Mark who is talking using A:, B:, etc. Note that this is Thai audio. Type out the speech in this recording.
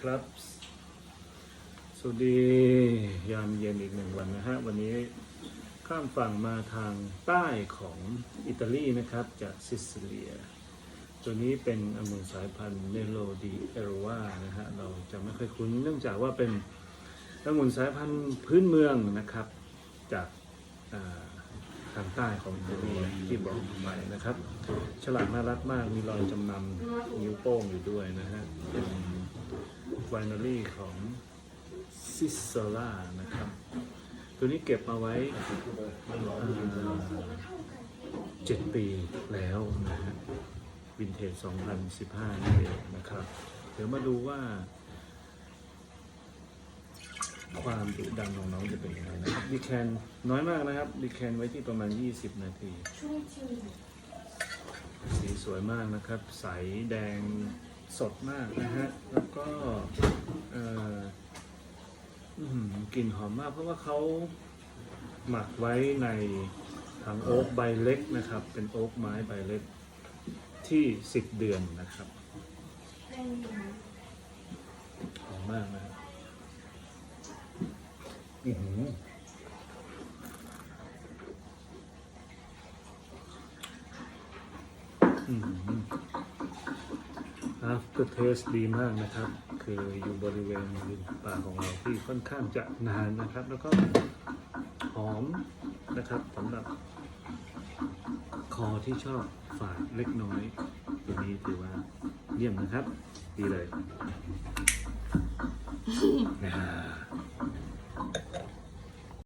A: ครับ สวัสดียามเย็นอีกหนึ่งวันนะฮะ วันนี้ข้ามฝั่งมาทางใต้ของอิตาลีนะครับ จากซิซิเลีย ตัวนี้เป็นองุ่นสายพันธุ์เนโรดีเอโรวานะฮะ เราจะไม่ค่อยคุ้นเนื่องจากว่าเป็นองุ่นสายพันธุ์พื้นเมืองนะครับ จากทางใต้ของอิตาลีที่บอกไปนะครับ ฉลากน่ารักมากมีรอยจำนำนิ้วโป้งอยู่ด้วยนะฮะ ไวนารี่ของซิสโซล่านะครับ ตัวนี้เก็บมาไว้เจ็ดปีแล้วนะฮะวินเทจ 2015นี่เองนะครับ เดี๋ยวมาดูว่า ความดุดันของน้องจะเป็นยังไงนะครับดีแคนน้อยมากนะครับดีแคนไว้ที่ประมาณ 20 นาที สีสวยมากนะครับ ใสแดง สดมากนะฮะ แล้วก็กลิ่นหอมมากเพราะว่าเขาหมักไว้ในถังโอ๊กใบเล็กนะครับ เป็นโอ๊กไม้ใบเล็กที่10เดือนนะครับหอมมากนะอื้อหื ออื้อหือ after taste ดีมากนะครับ คืออยู่บริเวณริมปากของเราที่ค่อนข้างจะนานนะครับ แล้วก็หอมนะครับสำหรับ คอที่ชอบฝาดเล็กน้อย ตัวนี้ถือว่าเยี่ยมนะครับ ดีเลยนะ